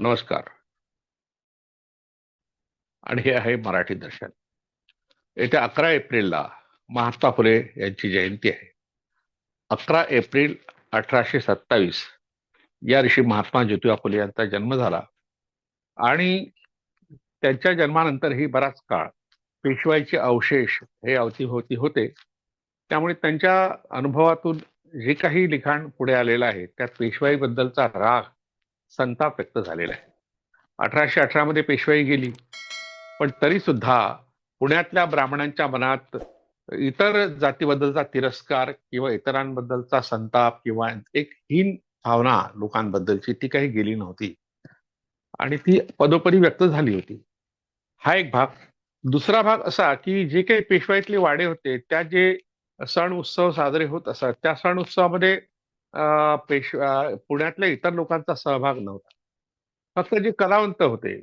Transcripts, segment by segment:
नमस्कार. आणि हे आहे मराठी दर्शन. येत्या अकरा एप्रिलला महात्मा फुले यांची जयंती आहे. अकरा एप्रिल अठराशे सत्तावीस या ऋषी महात्मा ज्योतिबा फुले यांचा जन्म झाला. आणि त्यांच्या जन्मानंतरही बराच काळ पेशवाईचे अवशेष हे अवतीभोवती होते त्यामुळे त्यांच्या अनुभवातून जे काही लिखाण पुढे आलेलं आहे त्यात पेशवाईबद्दलचा राग संताप व्यक्त झालेला आहे. अठराशे अठरा मध्ये पेशवाई गेली. पण तरी सुद्धा पुण्यातल्या ब्राह्मणांच्या मनात इतर जातीबद्दलचा तिरस्कार किंवा इतरांबद्दलचा संताप किंवा एक हीन भावना लोकांबद्दलची ती काही गेली नव्हती. आणि ती पदोपदी व्यक्त झाली होती. हा एक भाग. दुसरा भाग असा की जे काही पेशवाईतले वाडे होते त्या जे सण उत्सव साजरे होत असत त्या सण उत्सवामध्ये पेश पुण्यातल्या इतर लोकांचा सहभाग नव्हता. फक्त जे कलावंत होते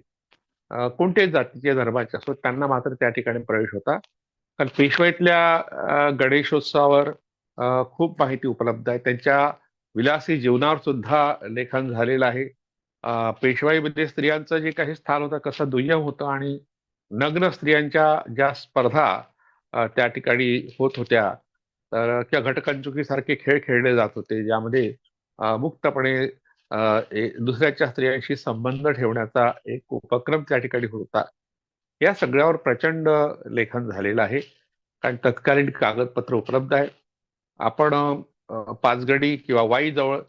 कोणत्याही जातीचे धर्माचे असो त्यांना मात्र त्या ठिकाणी प्रवेश होता. कारण पेशवाईतल्या गणेशोत्सवावर खूप माहिती उपलब्ध आहे. त्यांच्या विलासी जीवनावर सुद्धा लेखन झालेलं आहे. पेशवाईमध्ये स्त्रियांचं जे काही स्थान होतं कसं दुय्यम होतं आणि नग्न स्त्रियांच्या ज्या स्पर्धा त्या ठिकाणी होत होत्या तर किंवा घटकंचुकीसारखे खेळ खेळले जात होते ज्यामध्ये मुक्तपणे दुसऱ्याच्या स्त्रियांशी संबंध ठेवण्याचा एक उपक्रम त्या ठिकाणी होता. या सगळ्यावर प्रचंड लेखन झालेलं आहे. कारण तत्कालीन कागदपत्र उपलब्ध आहे. आपण पाचगडी किंवा वाई जवळ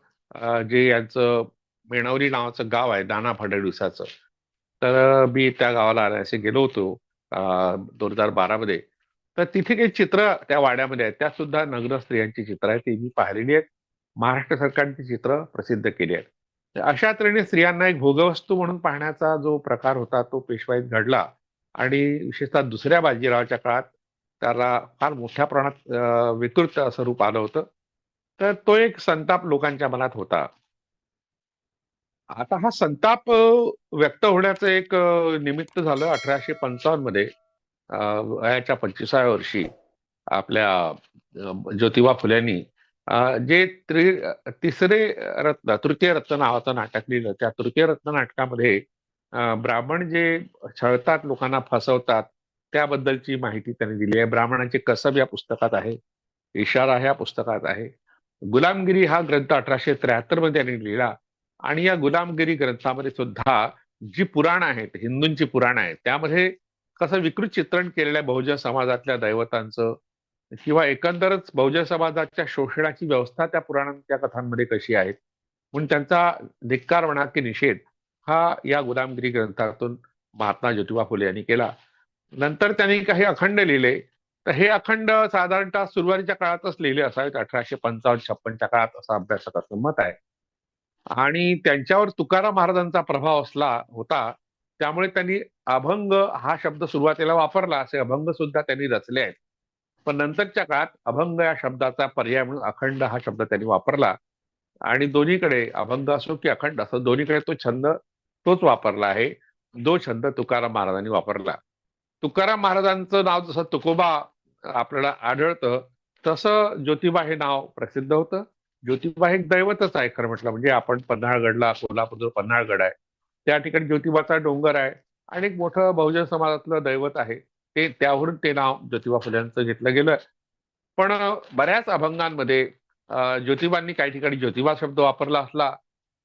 जे यांचं मेणावली नावाचं गाव आहे दाना फडणवीसाचं तर मी त्या गावाला आल्याचे गेलो होतो दोन हजार बारा मध्ये तर तिथे काही चित्र त्या वाड्यामध्ये आहेत. त्या सुद्धा नग्न स्त्रियांची चित्र आहेत. ती मी पाहिलेली आहेत. महाराष्ट्र सरकारने ती चित्र प्रसिद्ध केली आहेत. अशा तऱ्हेने स्त्रियांना एक भोगवस्तू म्हणून पाहण्याचा जो प्रकार होता तो पेशवाईत घडला. आणि विशेषतः दुसऱ्या बाजीरावाच्या काळात त्याला फार मोठ्या प्रमाणात विकृत स्वरूप आलं होतं. तर तो एक संताप लोकांच्या मनात होता. आता हा संताप व्यक्त होण्याचं एक निमित्त झालं अठराशे पंचावन्नमध्ये वयाच्या पंचवीसाव्या वर्षी आपल्या ज्योतिबा फुल्यांनी जे त्रि तिसरे रत्न तृतीय रत्न नावाचं नाटक लिहिलं त्या तृतीय रत्न नाटकामध्ये ब्राह्मण जे छळतात लोकांना फसवतात त्याबद्दलची माहिती त्यांनी दिली आहे. ब्राह्मणांचे कसब या पुस्तकात आहे इशारा ह्या पुस्तकात आहे. गुलामगिरी हा ग्रंथ अठराशे त्र्याहत्तरमध्ये त्यांनी लिहिला आणि या गुलामगिरी ग्रंथामध्ये सुद्धा जी पुराण आहेत हिंदूंची पुराण आहेत त्यामध्ये कसं विकृत चित्रण केलेल्या बहुजन समाजातल्या दैवतांचं किंवा एकंदरच बहुजन समाजाच्या शोषणाची व्यवस्था त्या पुराणांच्या कथांमध्ये कशी आहे म्हणून त्यांचा धिक्कार म्हणा की निषेध हा या गुलामगिरी ग्रंथातून महात्मा ज्योतिबा फुले यांनी केला. नंतर त्यांनी काही अखंड लिहिले. तर हे अखंड साधारणतः सुरुवातीच्या काळातच लिहिले असावेत. अठराशे पंचावन्न छप्पनच्या काळात असं अभ्यासकाचं मत आहे. आणि त्यांच्यावर तुकाराम महाराजांचा प्रभाव असला होता त्यामुळे त्यांनी अभंग हा शब्द सुरुवातीला वापरला असे अभंग सुद्धा त्यांनी रचले आहेत. पण नंतरच्या काळात अभंग या शब्दाचा पर्याय म्हणून अखंड हा शब्द त्यांनी वापरला. आणि दोन्हीकडे अभंग असो की अखंड असो दोन्हीकडे तो छंद तोच वापरला आहे. जो छंद तुकाराम महाराजांनी वापरला. तुकाराम महाराजांचं नाव जसं तुकोबा आपल्याला आढळतं तसं ज्योतिबा हे नाव प्रसिद्ध होतं. ज्योतिबा हे दैवतच आहे खरं म्हटलं म्हणजे आपण पन्हाळगडला कोल्हापूर पन्हाळगड आहे. त्या ठिकाणी ज्योतिबाचा डोंगर आहे. आणि एक मोठं बहुजन समाजातलं दैवत आहे. ते त्यावरून ते नाव ज्योतिबा फुल्यांचं घेतलं गेलं पण बऱ्याच अभंगांमध्ये ज्योतिबांनी काही ठिकाणी ज्योतिबा शब्द वापरला असला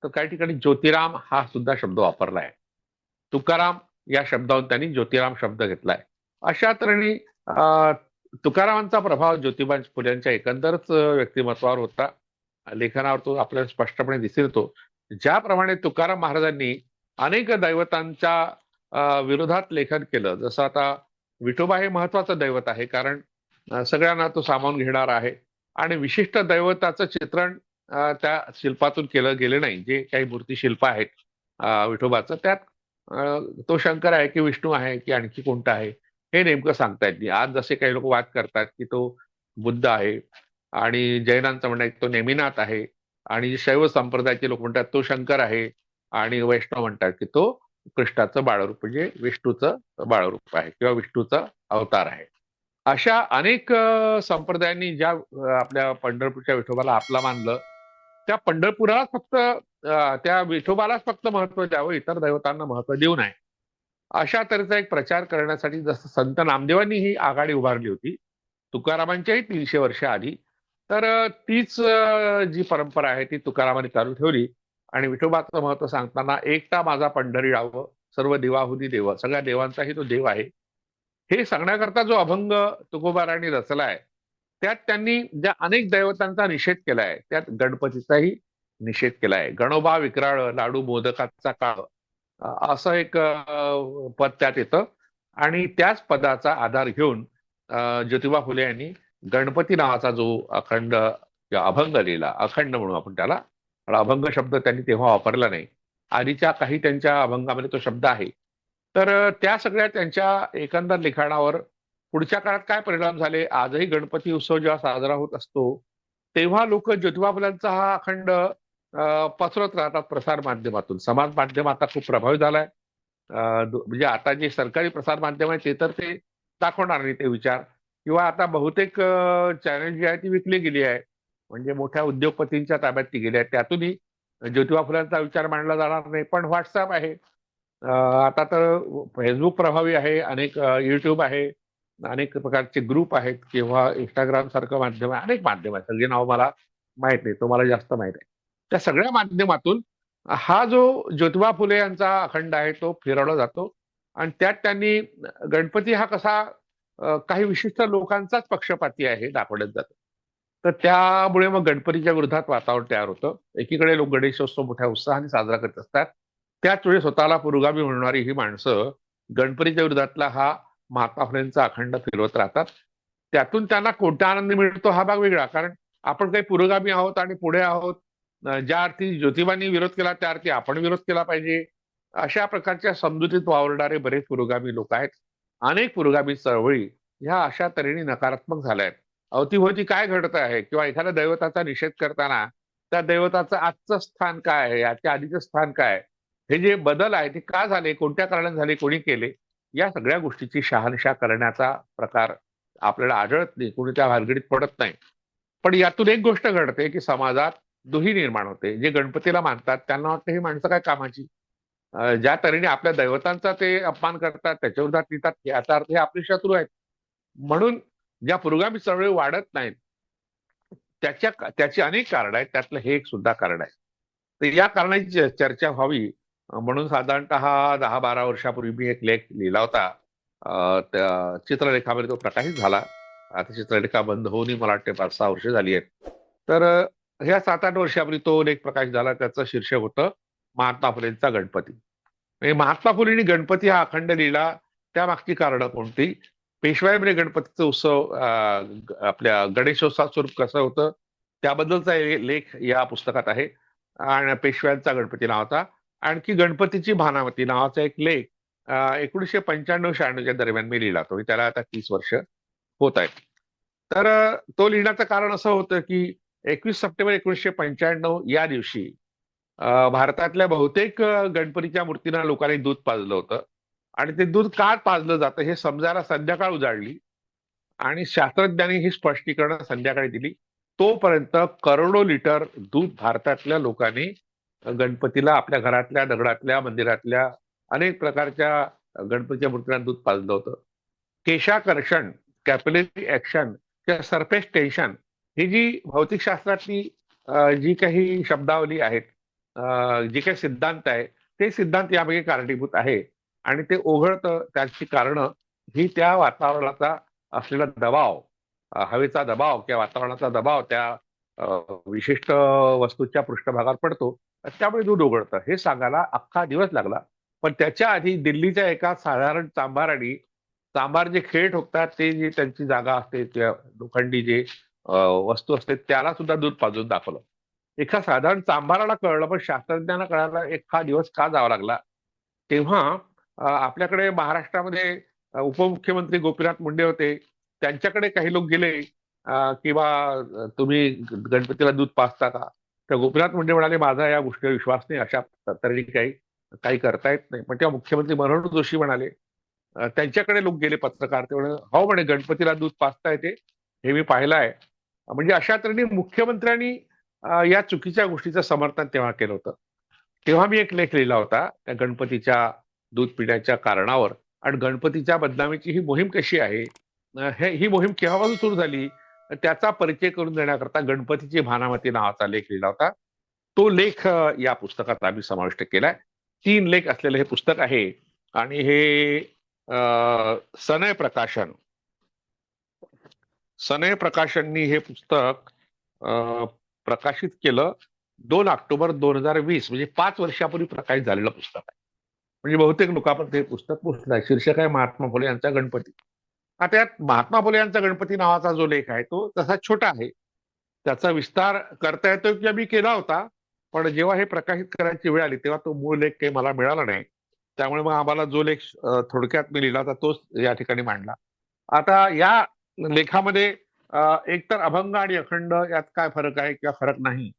तर काही ठिकाणी ज्योतिराम हा सुद्धा शब्द वापरला आहे तुकाराम या शब्दावरून त्यांनी ज्योतिराम शब्द घेतलाय. अशा तऱ्हेने तुकारामांचा प्रभाव ज्योतिबा फुल्यांच्या एकंदरच व्यक्तिमत्वावर होता. लेखनावर तो आपल्याला स्पष्टपणे दिसून येतो. ज्याप्रमाणे तुकाराम महाराजांनी अनेक दैवतांच्या विरोधात लेखन केलं. जसं आता विठोबा हे महत्वाचं दैवत आहे कारण सगळ्यांना तो सामावून घेणार आहे. आणि विशिष्ट दैवताचं चित्रण त्या शिल्पातून केलं गेलं नाही. जे काही मूर्ती शिल्प आहेत विठोबाचं त्यात तो शंकर आहे की विष्णू आहे की आणखी कोणता आहे हे नेमकं सांगता येत नाही. आज जसे काही लोक वाद करतात की तो बुद्ध आहे आणि जैनांचं म्हणणं तो नेमिनाथ आहे आणि शैव संप्रदायाचे लोक म्हणतात तो शंकर आहे. आणि वैष्णव म्हणतात की तो कृष्णाचं बाळरूप म्हणजे विष्णूचं बाळरूप आहे किंवा विष्णूचा अवतार आहे. अशा अनेक संप्रदायांनी ज्या आपल्या पंढरपूरच्या विठोबाला आपला मानलं त्या पंढरपुरालाच फक्त त्या विठोबालाच फक्त महत्त्व द्यावं इतर दैवतांना महत्त्व देऊ नये. अशा तऱ्हेचा एक प्रचार करण्यासाठी जसं संत नामदेवांनी ही आघाडी उभारली होती तुकारामांच्याही तीनशे वर्ष आधी तर तीच जी परंपरा आहे ती तुकारामांनी चालू ठेवली. आणि विठोबाचं महत्त्व सांगताना एकटा माझा पंढरी राव सर्व देवाहुनी देव सगळ्या देवांचाही तो देव आहे. हे सांगण्याकरता जो अभंग तुकोबारांनी रचलाय त्यात त्यांनी ज्या अनेक दैवतांचा निषेध केलाय त्यात गणपतीचाही निषेध केलाय गणोबा विक्राळ लाडू मोदकाचा काळ असं एक पद त्यात येतं. आणि त्याच पदाचा आधार घेऊन ज्योतिबा फुले यांनी गणपती नावाचा जो अखंड अभंग लिहिला अखंड म्हणू आपण त्याला कारण अभंग शब्द त्यांनी तेव्हा वापरला नाही. आधीच्या काही त्यांच्या अभंगामध्ये तो शब्द आहे. तर त्या सगळ्या त्यांच्या एकंदर लिखाणावर पुढच्या काळात काय परिणाम झाले? आजही गणपती उत्सव जेव्हा साजरा होत असतो तेव्हा लोक ज्योतिबा फुलांचा हा अखंड पसरत राहतात प्रसार माध्यमातून. समाज माध्यम आता खूप प्रभावी झालाय. म्हणजे आता जे सरकारी प्रसार माध्यम आहे ते तर ते दाखवणार नाही ते विचार. किंवा आता बहुतेक चॅनल जी आहे ती विकली गेली आहे. म्हणजे मोठ्या उद्योगपतींच्या ताब्यात ती गेल्या त्यातूनही ज्योतिबा फुलांचा विचार मांडला जाणार नाही पण व्हॉट्सअप आहे. आता तर फेसबुक प्रभावी आहे अनेक युट्यूब आहे अनेक प्रकारचे ग्रुप आहेत किंवा इंस्टाग्राम सारखं माध्यम आहे अनेक माध्यम आहे सगळी नाव मला माहीत नाही तो मला जास्त माहीत आहे. त्या सगळ्या माध्यमातून हा जो ज्योतिबा फुले यांचा अखंड आहे तो फिरवला जातो. आणि त्यात त्यांनी गणपती हा कसा काही विशिष्ट लोकांचाच पक्षपाती आहे दाखवण्यात जातं. तर त्यामुळे मग गणपतीच्या विरोधात वातावरण तयार होतं. एकीकडे लोक गणेशोत्सव मोठ्या उत्साहाने साजरा करत असतात. त्याच वेळी स्वतःला पुरोगामी म्हणणारी ही माणसं गणपतीच्या विरोधातला हा महात्मा फुलेंचा अखंड फिरवत राहतात. त्यातून त्यांना कोणता आनंद मिळतो हा भाग वेगळा. कारण आपण काही पुरोगामी आहोत आणि पुढे आहोत ज्या अर्थी ज्योतिबांनी विरोध केला त्या अर्थी आपण विरोध केला पाहिजे. अशा प्रकारच्या समजुतीत वावरणारे बरेच पुरोगामी लोक आहेत. अनेक पुरोगामी चळवळी ह्या अशा तऱ्हेने नकारात्मक झाल्या आहेत. अवतीभोवती काय घडत आहे? किंवा एखाद्या दैवताचा निषेध करताना त्या दैवताचं आजचं स्थान काय आहे? याच्या आधीचं स्थान काय आहे? हे जे बदल आहे ते का झाले? कोणत्या कारणाने झाले? कोणी केले? या सगळ्या गोष्टीची शहानिशा करण्याचा प्रकार आपल्याला आढळत नाही. कोणी त्या भानगडीत पडत नाही. पण यातून एक गोष्ट घडते की समाजात दुही निर्माण होते. जे गणपतीला मानतात त्यांना वाटतं ही माणसं काय कामाची? ज्या तऱ्हेने आपल्या दैवतांचा ते अपमान करतात त्याच्या विरोधात लिहितात याचा अर्थ हे आपले शत्रू आहेत. म्हणून ज्या पुरोगामी चळवळी वाढत नाहीत त्याच्या त्याची अनेक कारण आहेत. त्यातलं हे एक सुद्धा कारण आहे. तर या कारणाची चर्चा व्हावी. म्हणून साधारणतः दहा बारा वर्षापूर्वी मी एक लेख लिहिला होता. त्या चित्रलेखामध्ये तो प्रकाशित झाला. आता चित्रलेखा बंद होऊनही मला वाटते पाच सहा वर्ष झाली आहेत. तर ह्या सात आठ वर्षापूर्वी तो लेख प्रकाशित झाला. त्याचं शीर्षक होतं महात्मा फुलेंचा गणपती. म्हणजे महात्मा फुलेंनी गणपती हा अखंड लिहिला त्यामागची कारणं कोणती? पेशवाईमध्ये गणपतीचा उत्सव आपल्या गणेशोत्सव स्वरूप कसं होतं त्याबद्दलचा लेख या पुस्तकात आहे. आणि पेशव्यांचा गणपती नावाचा. आणखी गणपतीची भानावती नावाचा एक लेख एकोणीसशे पंच्याण्णव शहाण्णवच्या दरम्यान मी लिहिला होता. त्याला आता तीस वर्ष होत आहेत. तर तो लिहिण्याचं कारण असं होतं की एकवीस सप्टेंबर एकोणीसशे पंच्याण्णव या दिवशी भारतातल्या बहुतेक गणपतीच्या मूर्तींना लोकांनी दूध पाजलं होतं. आणि ते दूध का पाजलं जातं हे समजायला संध्याकाळ उजाडली. आणि शास्त्रज्ञांनी ही स्पष्टीकरण संध्याकाळी दिली. तोपर्यंत करोडो लिटर दूध भारतातल्या लोकांनी गणपतीला आपल्या घरातल्या दगडातल्या मंदिरातल्या अनेक प्रकारच्या गणपतीच्या मूर्तीला दूध पाजलं होतं. केशाकर्षण कॅपिलरी ऍक्शन किंवा सरफेस टेन्शन ही जी भौतिकशास्त्रातली जी काही शब्दावली आहेत जे काही सिद्धांत आहे ते सिद्धांत यामागे कारणीभूत आहे. आणि ते ओघळतं त्याची कारणं ही त्या वातावरणाचा असलेला दबाव हवेचा दबाव किंवा वातावरणाचा दबाव त्या विशिष्ट वस्तूच्या पृष्ठभागावर पडतो. त्यामुळे दूध उघडतं हे सांगायला अख्खा दिवस लागला. पण त्याच्या आधी दिल्लीच्या एका साधारण चांभाराने चांभार जे खेळ ठोकतात ते जी त्यांची जागा असते त्या लोखंडी जे वस्तू असते त्याला सुद्धा दूध पाजून दाखवलं. एका साधारण चांभाराला कळलं पण शास्त्रज्ञांना कळायला एक हा दिवस का जावा लागला? तेव्हा आपल्याकडे महाराष्ट्रामध्ये उपमुख्यमंत्री गोपीनाथ मुंडे होते. त्यांच्याकडे काही लोक गेले किंवा तुम्ही गणपतीला दूध पाचता का? तर गोपीनाथ मुंडे म्हणाले माझा या गोष्टीवर विश्वास नाही. अशा तऱ्हेने काही काही करता येत नाही. पण तेव्हा मुख्यमंत्री मनोहर जोशी म्हणाले त्यांच्याकडे लोक गेले पत्रकार. ते म्हणाले हो म्हणे गणपतीला दूध पाचता येते. हे मी पाहिलं आहे. म्हणजे अशा तऱ्हेने मुख्यमंत्र्यांनी या चुकीच्या गोष्टीचं समर्थन तेव्हा केलं होतं. तेव्हा मी एक लेख लिहिला होता त्या गणपतीच्या दूध पिण्याच्या कारणावर आणि गणपतीच्या बदनामीची ही मोहीम कशी आहे? हे ही मोहीम केव्हापासून सुरू झाली? त्याचा परिचय करून देण्याकरता गणपतीची भानामती नावाचा लेख लिहिला होता. तो लेख या पुस्तकात आम्ही समाविष्ट केलाय. तीन लेख असलेलं हे पुस्तक आहे आणि हे अं, सनय प्रकाशन. सनय प्रकाशननी हे पुस्तक अं, प्रकाशित केलं दोन ऑक्टोबर दोन हजार वीस म्हणजे पाच वर्षापूर्वी प्रकाशित झालेलं पुस्तक आहे. म्हणजे बहुतेक लोकांपर्यंत हे पुस्तक पोहोचलं आहे शीर्षक आहे महात्मा फुले यांचा गणपती. आता यात महात्मा फुले यांचा गणपती नावाचा जो लेख आहे तो तसा छोटा आहे. त्याचा विस्तार करता येतो किंवा मी केला होता पण जेव्हा हे प्रकाशित करायची वेळ आली तेव्हा तो मूळ लेख काही मला मिळाला नाही. त्यामुळे मग आम्हाला जो लेख थोडक्यात मी लिहिला होता तोच या ठिकाणी मांडला. आता या लेखामध्ये एकतर अभंग आणि अखंड यात काय फरक आहे किंवा फरक नाही?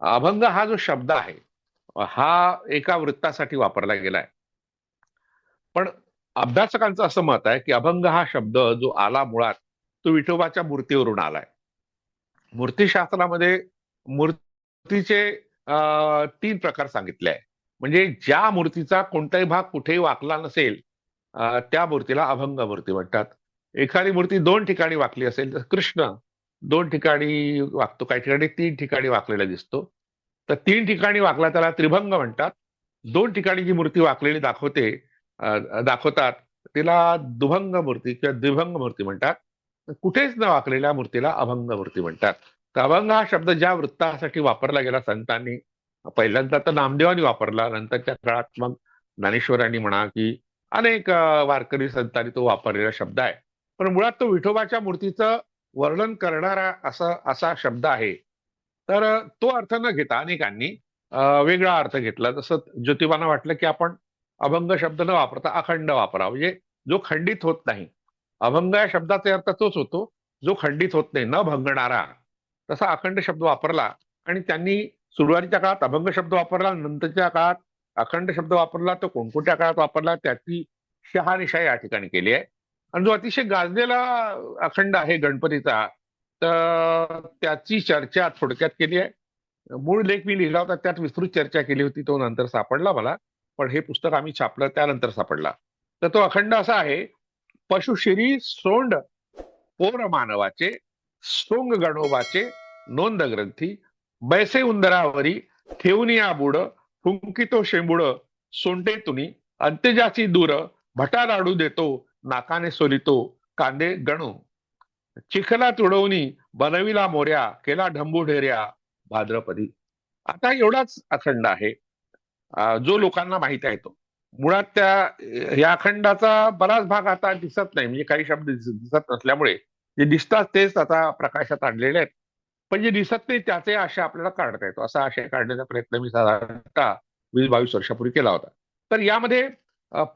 अभंग हा जो शब्द आहे हा एका वृत्तासाठी वापरला गेलाय. पण अभ्यासकांचं असं मत आहे की अभंग हा शब्द जो आला मुळात तो विठोबाच्या मूर्तीवरून आलाय. मूर्तीशास्त्रामध्ये मूर्तीचे तीन प्रकार सांगितले आहे म्हणजे ज्या मूर्तीचा कोणताही भाग कुठेही वाकला नसेल त्या मूर्तीला अभंग मूर्ती म्हणतात. एखादी मूर्ती दोन ठिकाणी वाकली असेल तर कृष्ण दोन ठिकाणी वागतो काही ठिकाणी तीन ठिकाणी वाकलेला दिसतो. तर तीन ठिकाणी वाकला त्याला त्रिभंग म्हणतात. दोन ठिकाणी जी मूर्ती वाकलेली दाखवते दाखवतात. तिला दुभंग मूर्ती किंवा द्विभंग मूर्ती म्हणतात. कुठेच न वाकलेल्या मूर्तीला अभंग मूर्ती म्हणतात. तर अभंग हा शब्द ज्या वृत्तासाठी वापरला गेला संतांनी पहिल्यांदा तर नामदेवानी वापरला नंतरच्या काळात मग ज्ञानेश्वरांनी म्हणा की अनेक वारकरी संतांनी तो वापरलेला शब्द आहे. पण मुळात तो विठोबाच्या मूर्तीचं वर्णन करणारा असा असा शब्द आहे. तर तो अर्थ न घेता अनेकांनी वेगळा अर्थ घेतला. जसं ज्योतिबांना वाटलं की आपण अभंग शब्द न वापरता अखंड वापरा. म्हणजे जो खंडित होत नाही. अभंग या शब्दाचा अर्थ तोच होतो जो खंडित होत नाही न भंगणारा. तसा अखंड शब्द वापरला आणि त्यांनी सुरुवातीच्या काळात अभंग शब्द वापरला नंतरच्या काळात अखंड शब्द वापरला तो कोणकोणत्या काळात वापरला त्याची शहानिशा या ठिकाणी केली आहे. आणि जो अतिशय गाजलेला अखंड आहे गणपतीचा तर त्याची चर्चा थोडक्यात केली आहे. मूळ लेख मी लिहिला होता त्यात विस्तृत चर्चा केली होती तो नंतर सापडला मला. पण हे पुस्तक आम्ही छापलं त्यानंतर सापडला. तर तो अखंड असा आहे पशुशिरी सोंड पोर मानवाचे सोंग गणोबाचे नोंद ग्रंथी बैसे उंदरावरी ठेवनिया बुड फुंकितो शेंबुड सोंटे तुनी अंत्यजाची दूर भटा लाडू देतो नाकाने सोलितो कांदे गणू. चिखला तुडवणी बनविला मोऱ्या केला ढंबू ढेऱ्या भाद्रपदी. आता एवढाच अखंड आहे. जो लोकांना माहीत आहे तो. मुळात त्या या अखंडाचा बराच भाग आता दिसत नाही. म्हणजे काही शब्द दिस- दिसत नसल्यामुळे जे दिसतात तेच आता प्रकाशात आणलेले आहेत. पण जे दिसत नाही त्याचे आशय आपल्याला काढता येतो. असा आशय काढण्याचा प्रयत्न मी साधारणतः वीस बावीस वर्षापूर्वी केला होता. तर यामध्ये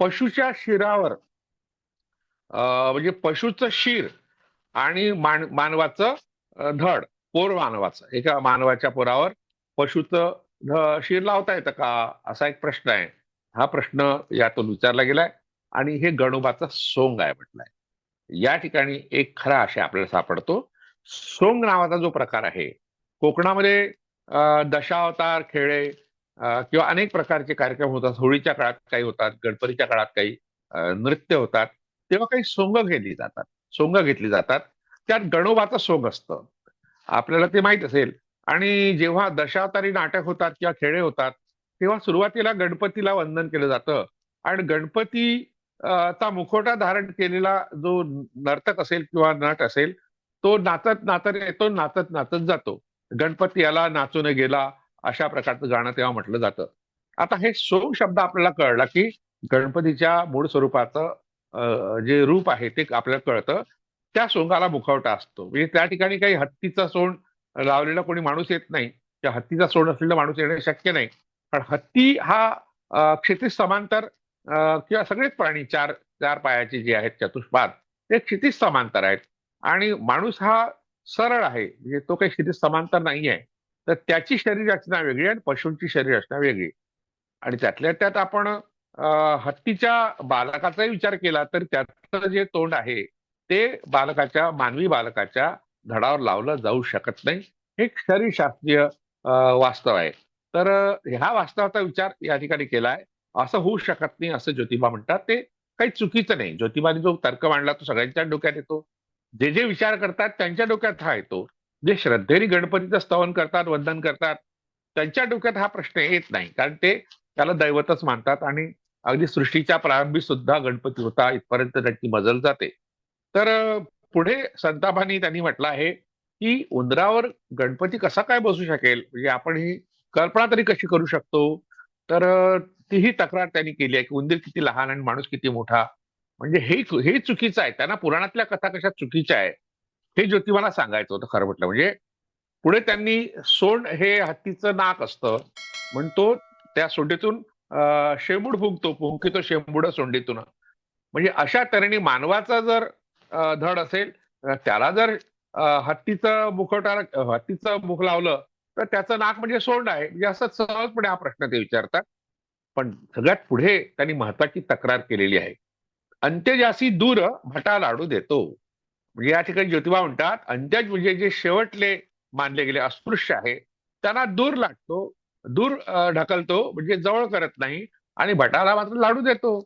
पशुच्या शिरावर अं, म्हणजे पशुचं शिर आणि मान मानवाचं धड पोर मानवाचं एका मानवाच्या पोरावर पशुचं शिर लावता येतं का? असा एक प्रश्न आहे. हा प्रश्न यातून विचारला गेलाय आणि हे गणोबाचा सोंग आहे म्हटलंय. या ठिकाणी एक खरा आशय आपल्याला सापडतो. सोंग नावाचा जो प्रकार आहे कोकणामध्ये दशावतार खेळे किंवा अनेक प्रकारचे कार्यक्रम होतात. होळीच्या काळात काही होतात गणपतीच्या काळात काही नृत्य होतात. तेव्हा काही सोंग घेतली जातात. सोंग घेतली जातात. त्यात गणोबाचं सोंग असतं. आपल्याला ते माहीत असेल आणि जेव्हा दशावतारी नाटक होतात किंवा खेळे होतात तेव्हा सुरुवातीला गणपतीला वंदन केलं जातं. आणि गणपती चा मुखवटा धारण केलेला जो नर्तक असेल किंवा नट असेल तो नाचत नाचत येतो नाचत नाचत जातो. गणपती याला नाचून गेला अशा प्रकारचं गाणं तेव्हा म्हटलं जातं. आता हे सोंग शब्द आपल्याला कळला की गणपतीच्या मूळ स्वरूपाचं जे रूप आहे ते आपल्याला कळतं. त्या सोंगाला मुखवटा असतो. म्हणजे त्या ठिकाणी काही हत्तीचा सोंड लावलेला कोणी माणूस येत नाही त्या हत्तीचा सोड असलेला माणूस येणे शक्य नाही. पण हत्ती हा क्षितिज समांतर किंवा सगळेच प्राणी चार चार पायाचे जे आहेत चतुष्पाद ते क्षितिज समांतर आहेत. आणि माणूस हा सरळ आहे म्हणजे तो काही क्षितिज समांतर नाही आहे. तर त्याची शरीर रचना वेगळी आणि पशूंची शरीर रचना वेगळी. आणि त्यातल्या त्यात आपण हत्तीच्या बालकाचाही विचार केला तर त्याचं जे तोंड आहे ते बालकाच्या मानवी बालकाच्या धडावर लावलं जाऊ शकत नाही हे शरीरशास्त्रीय वास्तव आहे. तर ह्या वास्तवाचा विचार या ठिकाणी केलाय. असं होऊ शकत नाही असं ज्योतिबा म्हणतात. ते काही चुकीचं नाही. ज्योतिबाने जो तर्क मांडला तो सगळ्यांच्या डोक्यात येतो. जे जे विचार करतात त्यांच्या डोक्यात हा येतो. जे श्रद्धेने गणपतीचं स्तवन करतात वंदन करतात त्यांच्या डोक्यात हा प्रश्न येत नाही. कारण ते त्याला दैवतच मानतात आणि अगदी सृष्टीच्या प्रारंभी सुद्धा गणपती होता इथपर्यंत त्यांची मजल जाते. तर पुढे संतापानी त्यांनी म्हटलं आहे की उंदरावर गणपती कसा काय बसू शकेल? म्हणजे आपण ही कल्पना तरी कशी करू शकतो? तर तीही तक्रार त्यांनी केली आहे की उंदीर किती लहान आणि माणूस किती मोठा. म्हणजे हे हे चुकीचं आहे. त्यांना पुराणातल्या कथा कशा चुकीच्या आहे हे ज्योतिबाला सांगायचं होतं खरं म्हटलं. म्हणजे पुढे त्यांनी सोंड हे हत्तीचं नाक असतं. म्हणतो त्या सोंडीतून शेंबूड फुंकतो. फुंकितो शेंबूड सोंडीतून. म्हणजे अशा तऱ्हेने मानवाचा जर धड असेल त्याला जर हत्तीचं मुखवटा हत्तीचं मुख लावलं तर त्याचं नाक म्हणजे सोंड आहे. म्हणजे असं सहजपणे हा प्रश्न ते विचारतात. पण सगळ्यात पुढे त्यांनी महत्वाची तक्रार केलेली आहे. अंत्यजासी दूर भटा लाडू देतो. म्हणजे या ठिकाणी ज्योतिबा म्हणतात अंत्यज म्हणजे जे शेवटले मानले गेले अस्पृश्य आहे त्यांना दूर लाटतो. दूर ढकलतो म्हणजे जवळ करत नाही आणि भटाला मात्र लाडू देतो.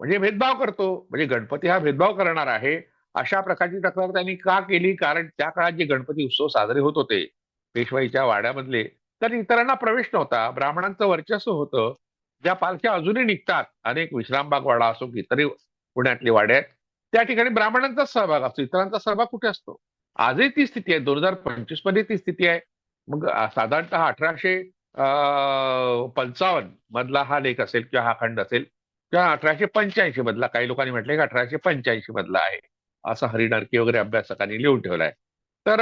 म्हणजे भेदभाव करतो. म्हणजे गणपती हा भेदभाव करणार आहे. अशा प्रकारची तक्रार त्यांनी का केली? कारण त्या काळात जे गणपती उत्सव साजरे होत होते पेशवाईच्या वाड्यामधले तर इतरांना प्रवेश नव्हता. ब्राह्मणांचं वर्चस्व होतं. ज्या पालख्या अजूनही निघतात अनेक विश्रामबाग वाडा असो की इतरही पुण्यातले वाड्यात त्या ठिकाणी ब्राह्मणांचाच सहभाग असतो. इतरांचा सहभाग कुठे असतो? आजही ती स्थिती आहे. दोन हजार पंचवीसमध्ये ती स्थिती आहे. मग साधारणतः अठराशे पंचावन्न मधला हा लेख असेल किंवा हा खंड असेल किंवा अठराशे पंच्याऐंशी मधला काही लोकांनी म्हटलं की अठराशे पंच्याऐंशी मधला आहे. असं हरिणारकी वगैरे अभ्यासकांनी लिहून ठेवलाय तर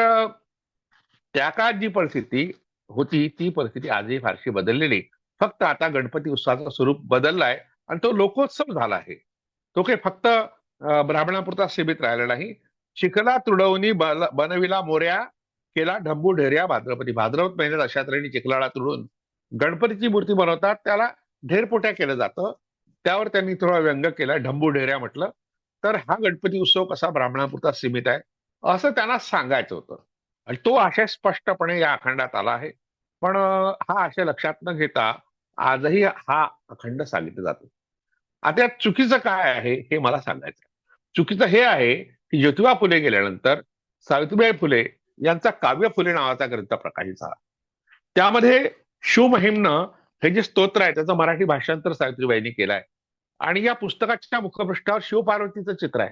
त्या काळात जी परिस्थिती होती ती परिस्थिती आजही फारशी बदललेली फक्त आता गणपती उत्सवाचं स्वरूप बदललाय आणि तो लोकोत्सव झाला आहे. तो काही फक्त ब्राह्मणापुरता सीमित राहिला नाही. शिखला तुडवणी बनविला मोऱ्या केला ढंबू ढेऱ्या भाद्रपती भाद्रवत महिन्यात अशा तऱ्हेने चिखलाला तुडून गणपतीची मूर्ती बनवतात. त्याला ढेरपोट्या केलं जातं. त्यावर त्यांनी थोडा व्यंग केला ढंबू ढेऱ्या म्हटलं. तर हा गणपती उत्सव कसा ब्राह्मणापुरता सीमित आहे? असं त्यांना सांगायचं होतं. आणि तो आशय स्पष्टपणे या अखंडात आला आहे. पण हा आशय लक्षात न घेता आजही हा अखंड सांगितला जातो. आता यात चुकीचं काय आहे हे मला सांगायचं चुकीचं हे आहे की ज्योतिबा फुले गेल्यानंतर सावित्रीबाई फुले यांचा काव्य फुले नावाचा ग्रंथ प्रकाशित झाला. त्यामध्ये शिवमहिमनं हे जे स्तोत्र आहे त्याचं मराठी भाषांतर सावित्रीबाईंनी केलंय. आणि या पुस्तकाच्या मुखपृष्ठावर शिवपार्वतीचं चित्र आहे.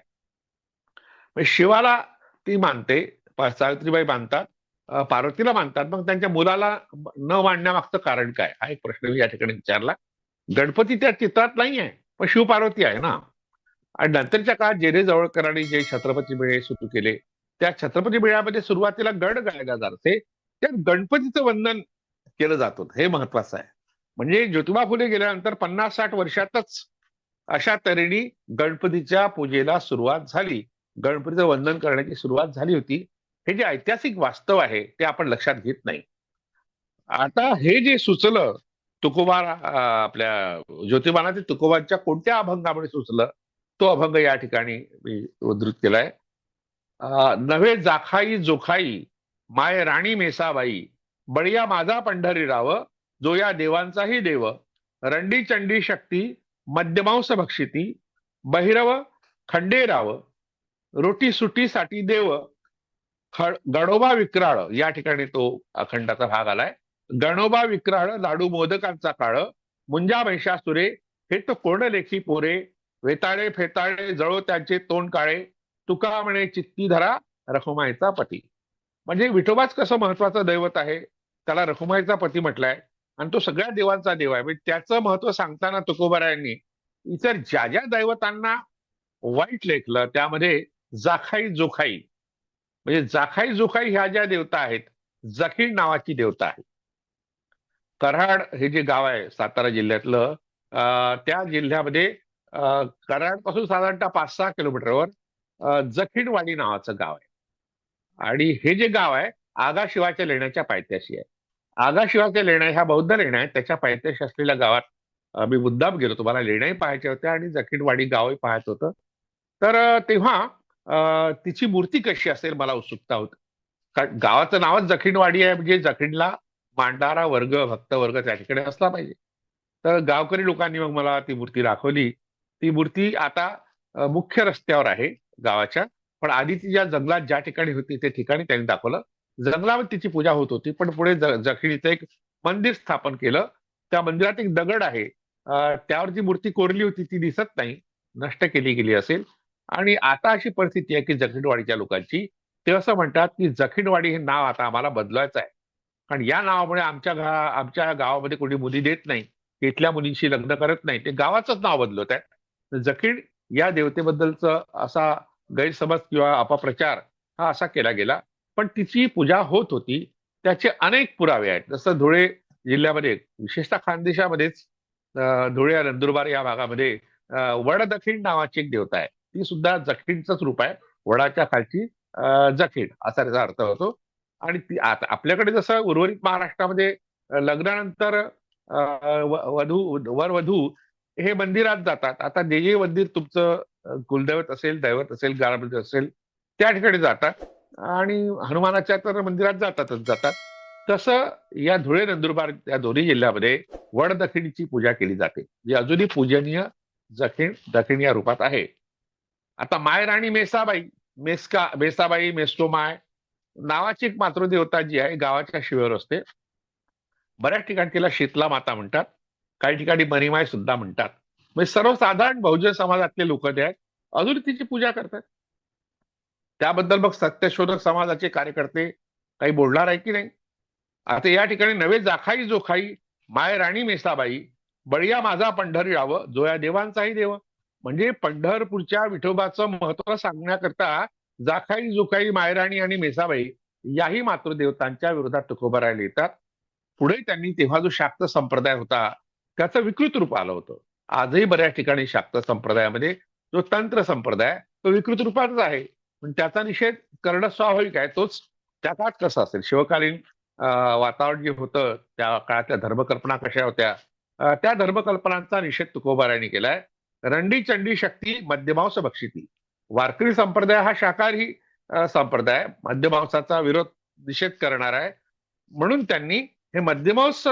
म्हणजे शिवाला ती मानते सावित्रीबाई मानतात पार्वतीला मानतात मग त्यांच्या मुलाला न मांडण्यामागचं कारण काय? हा एक प्रश्न मी या ठिकाणी विचारला. गणपती त्या चित्रात नाही आहे पण शिवपार्वती आहे ना? आणि नंतरच्या काळात जेरे जवळकरांनी जे छत्रपती मेळे सुरू केले त्या छत्रपती मेळ्यामध्ये सुरुवातीला गड गायला जाते त्या गणपतीचं वंदन केलं जात. होतं हे महत्वाचं आहे. म्हणजे ज्योतिबा फुले गेल्यानंतर पन्नास साठ वर्षातच अशा तऱ्हेने गणपतीच्या पूजेला सुरुवात झाली. गणपतीचं वंदन करण्याची सुरुवात झाली होती. हे जे ऐतिहासिक वास्तव आहे ते आपण लक्षात घेत नाही. आता हे जे सुचलं तुकोबार आपल्या ज्योतिबाना ते तुकोबांच्या कोणत्या अभंगामुळे सुचलं तो अभंग या ठिकाणी मी उद्धृत केलाय. नव्हे जाखाई जोखाई माय राणी मेसाबाई बळिया माझा पंढरी राव जो या देवांचाही देव रंडी चंडी शक्ती मध्यमांस भक्षिती बहिरव खंडेराव रोटी सुटीसाठी देव गणोबा विक्राळ या ठिकाणी तो अखंडाचा भाग आलाय. गणोबा विक्राळ लाडू मोदकांचा काळ मुंजा महिषासुरे हे तो कोण लेखी पोरे वेताळे फेताळे जळो त्यांचे तोंड काळे तुका म्हणे चित्ती धरा रखुमाईचा पती. म्हणजे विठोबाच कसं महत्वाचं दैवत आहे त्याला रखुमाईचा पती म्हटलाय. आणि तो सगळ्या देवांचा देव आहे. म्हणजे त्याचं महत्त्व सांगताना तुकोबारायांनी इतर ज्या ज्या दैवतांना वाईट लेखलं त्यामध्ये जाखाई जोखाई. म्हणजे जाखाई जोखाई ह्या ज्या देवता आहेत जखीण नावाची देवता आहे कराड हे जे गाव आहे सातारा जिल्ह्यातलं त्या जिल्ह्यामध्ये कराडपासून साधारणतः पाच सहा किलोमीटरवर जखीणवाडी नावाचं गाव आहे. आणि हे जे गाव आहे आगाशिवाच्या लेण्याच्या पायथ्याशी आहे. आगा लेण्या ह्या बौद्ध लेण्या आहेत. त्याच्या पायथ्याशी असलेल्या गावात मी मुद्दाम गेलो तुम्हाला लेण्याही पाहायच्या होत्या आणि जखीणवाडी गावही पाहायचं होतं. तर तेव्हा तिची मूर्ती कशी असेल मला उत्सुकता होती. कारण गावाचं नावच जखीणवाडी आहे म्हणजे जखीणला मांडणारा वर्ग भक्त वर्ग त्या ठिकाणी असला पाहिजे. तर गावकरी लोकांनी मग मला ती मूर्ती दाखवली. ती मूर्ती आता मुख्य रस्त्यावर आहे गावाच्या. पण आधी ती ज्या जंगलात ज्या ठिकाणी होती ते ठिकाणी त्यांनी दाखवलं. जंगलावर तिची पूजा होत होती पण पुढे ज- एक मंदिर स्थापन केलं. त्या मंदिरात एक दगड आहे. त्यावर जी मूर्ती कोरली होती ती दिसत नाही. नष्ट केली गेली असेल. आणि आता अशी परिस्थिती आहे की जखिणवाडीच्या लोकांची. ते असं म्हणतात की जखिणवाडी हे नाव आता आम्हाला बदलायचं आहे. कारण या नावामुळे आमच्या घा आमच्या गावामध्ये कोणी मुली देत नाही. इथल्या मुलींशी लग्न करत नाही. ते गावाचंच नाव बदलत आहे. जखीड या देवतेबद्दलचं असा गैरसमज किंवा अपप्रचार हा असा केला गेला. पण तिची पूजा होत होती. त्याचे अनेक पुरावे आहेत. जसं धुळे जिल्ह्यामध्ये विशेषतः खानदेशामध्येच धुळे नंदुरबार या भागामध्ये वडदखीण वडदखिण नावाची एक देवता आहे. ती सुद्धा जखीणचंच रूप आहे. वडाच्या खालची जखीण असा त्याचा अर्थ होतो. आणि ती आता आपल्याकडे जसं उर्वरित महाराष्ट्रामध्ये लग्नानंतर वधू वर वधू हे मंदिरात जातात. आता जे जे मंदिर तुमचं कुलदैवत असेल दैवत असेल गाळामध्ये असेल त्या ठिकाणी जातात. आणि हनुमानाच्या तर मंदिरात जातातच जातात. तसं या धुळे नंदुरबार या दोन्ही जिल्ह्यामध्ये वडदखिणीची पूजा केली जाते जी अजूनही पूजनीय जखीण दखिण या रूपात आहे. आता मायराणी मेसाबाई मेस्का मेसाबाई मेस्टोमाय नावाची एक मातृदेवता जी आहे गावाच्या शिवेवर असते. बऱ्याच ठिकाणी तिला शीतला माता म्हणतात काही ठिकाणी मणिमाय सुद्धा म्हणतात. म्हणजे सर्वसाधारण बहुजन समाजातले लोक जे आहेत अजून तिची पूजा करतात. त्याबद्दल मग सत्यशोधक समाजाचे कार्यकर्ते काही बोलणार आहे की नाही? आता या ठिकाणी नवे जाखाई जोखाई माय राणी मेसाबाई बळीया माझा पंढरी राव जोया देवांचाही देव. म्हणजे पंढरपूरच्या विठोबाचं महत्त्व सांगण्याकरता जाखाई जोखाई मायराणी आणि मेसाबाई याही मातृदेवतांच्या विरोधात तुकोबा राहिले येतात. पुढे त्यांनी तेव्हा जो शाक्त संप्रदाय होता त्याचं विकृत रूप आलं होतं. आजही बऱ्याच ठिकाणी शाक्त संप्रदायामध्ये जो तंत्र संप्रदाय तो विकृत रूपातच आहे. पण त्याचा निषेध करणं स्वाभाविक आहे. तोच त्या काळात कसं असेल. शिवकालीन वातावरण जे होतं त्या काळातल्या धर्मकल्पना कशा होत्या त्या धर्मकल्पनांचा निषेध तुकोबारायांनी केलाय. रंडी चंडी शक्ती मध्यमांस बक्षिती. वारकरी संप्रदाय हा शाकाहारी संप्रदाय. मध्यमांसाचा विरोध निषेध करणार आहे. म्हणून त्यांनी हे मध्यमांस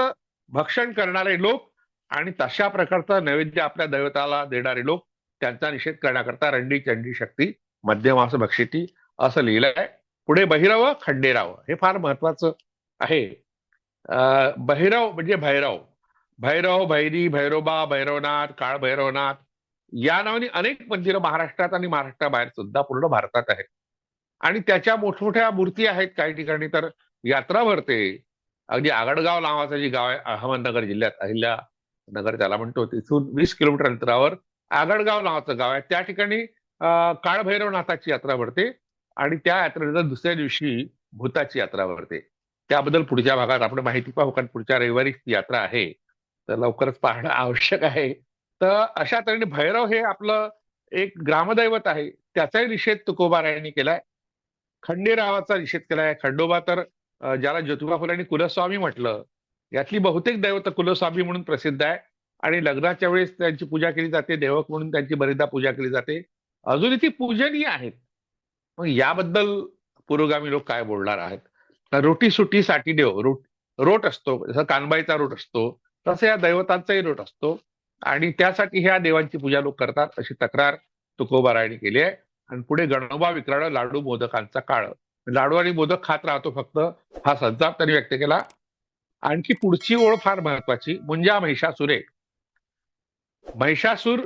भक्षण करणारे लोक आणि तशा प्रकारचा नैवेद्य आपल्या दैवताला देणारे लोक त्यांचा निषेध करण्याकरता रंडी चंडी शक्ती मध्यमास भक्षिती असं लिहिलंय. पुढे बहिरव खंडेराव. हे फार महत्वाचं आहे. अं, बहिरव म्हणजे भैरव. भैरव भैरी भैरोबा भैरवनाथ काळ भैरवनाथ. या नावाने अनेक मंदिरं महाराष्ट्रात आणि महाराष्ट्राबाहेर सुद्धा पूर्ण भारतात आहेत. आणि त्याच्या मोठमोठ्या मूर्ती आहेत काही ठिकाणी तर यात्रा भरते. अगदी आगडगाव नावाचं जे गाव आहे अहमदनगर जिल्ह्यात अहिल्या नगर त्याला म्हणतो तिथून वीस किलोमीटर अंतरावर आगडगाव नावाचं गाव आहे. त्या ठिकाणी काळभैरवनाथाची यात्रा भरते आणि त्या यात्रेनंतर दुसऱ्या दिवशी भूताची यात्रा भरते. त्याबद्दल पुढच्या भागात आपण माहिती पाहू कारण पुढच्या रविवारी ती यात्रा आहे. तर लवकरच पाहणं आवश्यक आहे. तर अशा तऱ्हेने भैरव हे आपलं एक ग्रामदैवत आहे. त्याचाही निषेध तुकोबारायांनी केलाय. खंडेरावाचा निषेध केलाय. खंडोबा तर ज्याला ज्योतिबा फुलांनी कुलस्वामी म्हटलं. यातली बहुतेक दैवत कुलस्वामी म्हणून प्रसिद्ध आहे. आणि लग्नाच्या वेळेस त्यांची पूजा केली जाते. देवक म्हणून त्यांची बरेचदा पूजा केली जाते. अजूनही ती पूजनीय आहेत. मग याबद्दल पुरोगामी लोक काय बोलणार आहेत? तर रोटी सुटीसाठी देव रोट रोट असतो. जसं कानबाईचा रोट असतो तसं या दैवतांचाही रोट असतो. आणि त्यासाठी ह्या देवांची पूजा लोक करतात अशी तक्रार तुकोबारायांनी केली आहे. आणि पुढे गणोबा विक्राळ लाडू मोदकांचा काळ. लाडू आणि मोदक खात राहतो फक्त हा संताप त्यांनी व्यक्त केला. आणखी पुढची ओळ फार महत्वाची मुंजा महिषासुरे. महिषासूर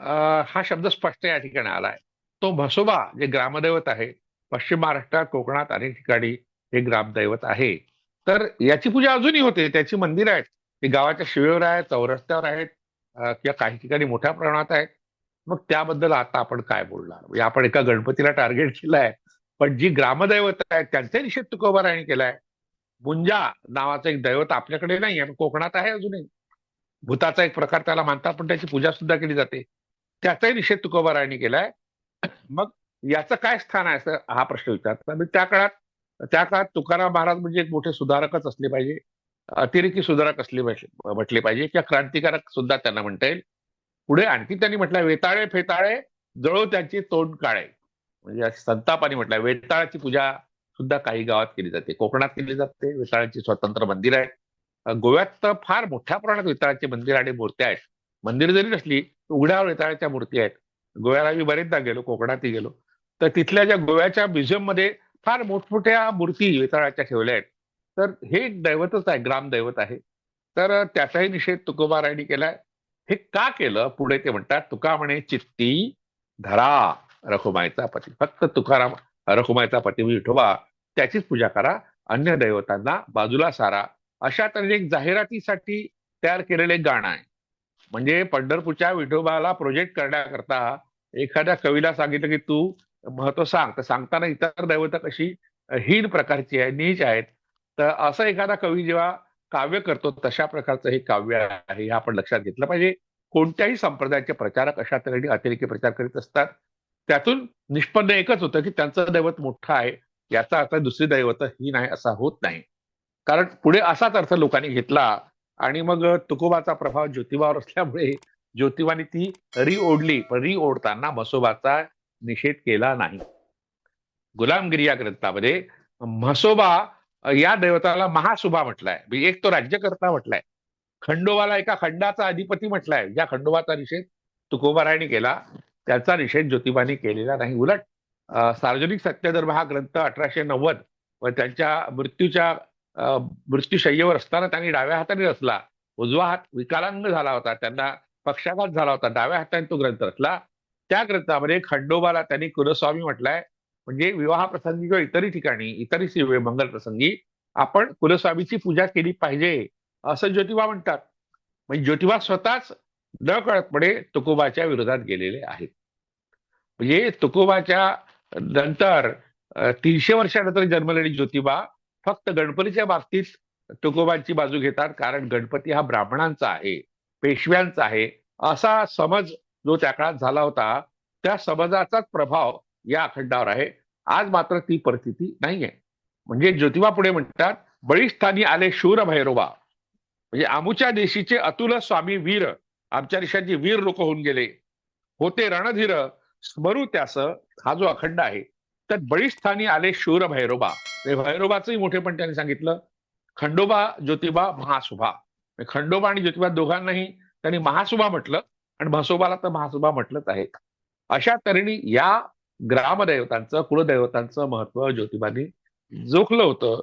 हा शब्द स्पष्ट या ठिकाणी आलाय. तो म्हसोबा जे ग्रामदैवत आहे पश्चिम महाराष्ट्रात कोकणात अनेक ठिकाणी हे ग्रामदैवत आहे. तर याची पूजा अजूनही होते. त्याची मंदिर आहेत. ती गावाच्या शिवेवर आहेत चौरस्त्यावर आहेत किंवा काही ठिकाणी मोठ्या प्रमाणात आहेत. मग त्याबद्दल आता आपण काय बोलणार? म्हणजे आपण एका गणपतीला टार्गेट केलंय पण जी ग्रामदैवत आहेत त्यांचा निषेध तुकोबारायांनी केलाय. मुंजा नावाचं एक दैवत आपल्याकडे नाही आहे कोकणात आहे अजूनही. भूताचा एक प्रकार त्याला मानतात पण त्याची पूजा सुद्धा केली जाते. त्याचाही निषेध तुकोबारायांनी केलाय. मग याचं काय स्थान आहे? असं हा प्रश्न विचारतात. म्हणजे त्या काळात त्या काळात तुकाराम महाराज म्हणजे एक मोठे सुधारकच असले पाहिजे. अतिरेकी सुधारक असले पाहिजे म्हटले पाहिजे. किंवा क्रांतिकारक सुद्धा त्यांना म्हणता येईल. पुढे आणखी त्यांनी म्हटलं वेताळे फेताळे जळो त्यांची तोंड काळे. म्हणजे संतापाने म्हटलंय वेताळाची पूजा सुद्धा काही गावात केली जाते. कोकणात केली जाते. वेताळाची स्वतंत्र मंदिर आहे गोव्यात तर फार मोठ्या प्रमाणात वेताळाचे मंदिर आणि मूर्त्या आहेत. मंदिर जरी नसली उघड्या वेताळ्याच्या मूर्ती आहेत. गोव्याला मी बरेचदा गेलो कोकणातही गेलो. तर तिथल्या ज्या गोव्याच्या म्युझियममध्ये फार मोठमोठ्या मूर्ती वेताळाच्या ठेवल्या आहेत. तर हे एक दैवतच आहे ग्रामदैवत आहे. तर त्याचाही निषेध तुकोबा केलाय. हे का केलं? पुढे ते म्हणतात तुका म्हणे चित्ती धरा रखुमायचा पती. फक्त तुकाराम रखुमायचा पती म्हणजे विठोबा त्याचीच पूजा करा. अन्य दैवतांना बाजूला सारा. अशा तऱ्हेने एक जाहिरातीसाठी तयार केलेलं एक गाणं आहे. म्हणजे पंढरपूरच्या विठोबाला प्रोजेक्ट करण्याकरता एखाद्या कवीला सांगितलं की तू महत्त्व सांग. तर सांगताना इतर दैवत कशी हीन प्रकारची आहे नीच आहेत. तर असं एखादा कवी जेव्हा काव्य करतो तशा प्रकारचं हे काव्य आहे हे आपण लक्षात घेतलं पाहिजे. कोणत्याही संप्रदायाचे प्रचारक अशा तऱ्हेने अतिरेकी प्रचार करीत असतात. त्यातून निष्पन्न एकच होतं की त्यांचं दैवत मोठं आहे याचा अर्थ दुसरी दैवत ही नाही असा होत नाही. कारण पुढे असाच अर्थ लोकांनी घेतला आणि मग तुकोबाचा प्रभाव ज्योतिबावर असल्यामुळे ज्योतिबाने ती री ओढली पण री ओढताना म्हसोबाचा निषेध केला नाही. गुलामगिरी या ग्रंथामध्ये म्हसोबा या दैवताला महासुभा म्हटलाय. म्हणजे एक तो राज्यकर्ता म्हटलाय. खंडोबाला एका खंडाचा अधिपती म्हटलाय. ज्या खंडोबाचा निषेध तुकोबारायांनी केला त्याचा निषेध ज्योतिबाने केलेला नाही. उलट सार्वजनिक सत्यधर्म हा ग्रंथ अठराशे नव्वद व त्यांच्या मृत्यूच्या मृत्यूशय्येवर असताना त्यांनी डाव्या हाताने रचला. उजवा हात विकलांग झाला होता. त्यांना पक्षाघात झाला होता. डाव्या हाताने तो ग्रंथ रचला. त्या ग्रंथामध्ये खंडोबाला त्यांनी कुलस्वामी म्हटलाय. म्हणजे विवाह प्रसंगी किंवा इतरही ठिकाणी इतरही मंगल प्रसंगी आपण कुलस्वामीची पूजा केली पाहिजे असं ज्योतिबा म्हणतात. म्हणजे ज्योतिबा स्वतःच न कळतपणे तुकोबाच्या विरोधात गेलेले आहेत. म्हणजे तुकोबाच्या नंतर तीनशे वर्षानंतर जन्मलेली ज्योतिबा फक्त गणपतीच्या बाबतीत तुकोबांची बाजू घेतात कारण गणपती हा ब्राह्मणांचा आहे पेशव्यांचा आहे असा समज जो त्या काळात झाला होता त्या समजाचाच प्रभाव या अखंडावर आहे. आज मात्र ती परिस्थिती नाहीये. म्हणजे ज्योतिबा पुढे म्हणतात बळीस्थानी आले शूर भैरोबा. म्हणजे आमूच्या देशीचे अतुल स्वामी वीर आमच्या देशाचे वीर लोक होऊन गेले. होते रणधीर स्मरू त्यास हा जो अखंड आहे. तर बळीस्थानी आले शूर भैरोबा. म्हणजे भैरोबाचंही मोठेपण त्यांनी सांगितलं. खंडोबा ज्योतिबा महासुभा. खंडोबा आणि ज्योतिबा दोघांनाही त्यांनी महासुभा म्हटलं आणि म्हसोबाला तर महासुभा म्हटलंच आहे. अशा तऱ्हेने या ग्रामदैवतांचं कुलदैवतांचं महत्त्व ज्योतिबानी जोखलं होतं.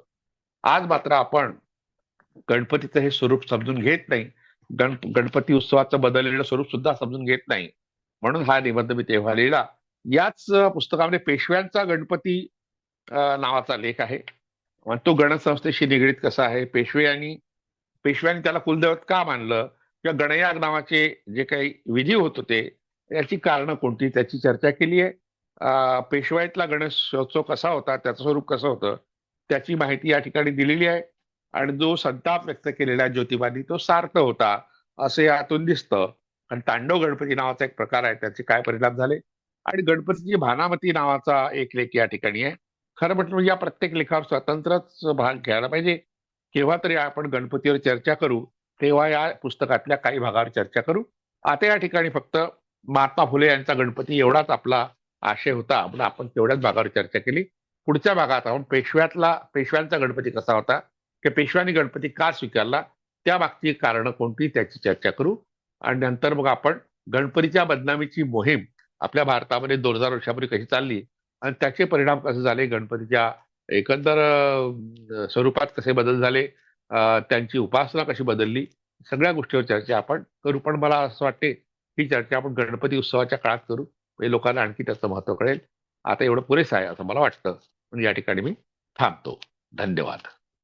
आज मात्र आपण गणपतीचं हे स्वरूप समजून घेत नाही. गण गणपती उत्सवाचं बदललेलं स्वरूप सुद्धा समजून घेत नाही. म्हणून हा निबंध मी तेव्हा लिहिला. याच पुस्तकामध्ये पेशव्यांचा गणपती नावाचा लेख आहे. तो गणसंस्थेशी निगडीत कसा आहे? पेशवे आणि पेशव्यांनी त्याला कुलदैवत का मानलं? किंवा गणयाग नावाचे जे काही विधी होत होते याची कारणं कोणती? त्याची चर्चा केली आहे. पेशवाईतला गणेशोत्सव कसा होता? त्याचं स्वरूप कसं होतं? त्याची माहिती या ठिकाणी दिलेली आहे. आणि जो संताप व्यक्त केलेला ज्योतिबानी तो सार्थ होता असं यातून दिसतं. आणि तांडव गणपती नावाचा एक प्रकार आहे त्याचे काय परिणाम झाले? आणि गणपतीची भानामती नावाचा एक लेख या ठिकाणी आहे. खरं म्हटलं म्हणजे या प्रत्येक लेखावर स्वतंत्रच भाग घ्यायला पाहिजे. केव्हा तरी आपण गणपतीवर चर्चा करू तेव्हा या पुस्तकातल्या काही भागावर चर्चा करू. आता या ठिकाणी फक्त महात्मा फुले यांचा गणपती एवढाच आपला आशय होता म्हणून आपण तेवढ्याच भागावर चर्चा केली. पुढच्या भागात आपण पेशव्यातला पेशव्यांचा गणपती कसा होता की पेशव्यांनी गणपती का स्वीकारला त्या मागची कारणं कोणती त्याची चर्चा करू. आणि नंतर मग आपण गणपतीच्या बदनामीची मोहीम आपल्या भारतामध्ये दोन हजार वर्षापूर्वी कशी चालली? आणि त्याचे परिणाम कसे झाले? गणपतीच्या एकंदर स्वरूपात कसे बदल झाले? त्यांची उपासना कशी बदलली? सगळ्या गोष्टीवर चर्चा आपण करू. पण मला असं वाटते ही चर्चा आपण गणपती उत्सवाच्या काळात करू. म्हणजे लोकांना आणखी त्याचं महत्त्व कळेल. आता एवढं पुरेसं आहे असं मला वाटतं. म्हणून या ठिकाणी मी थांबतो. धन्यवाद.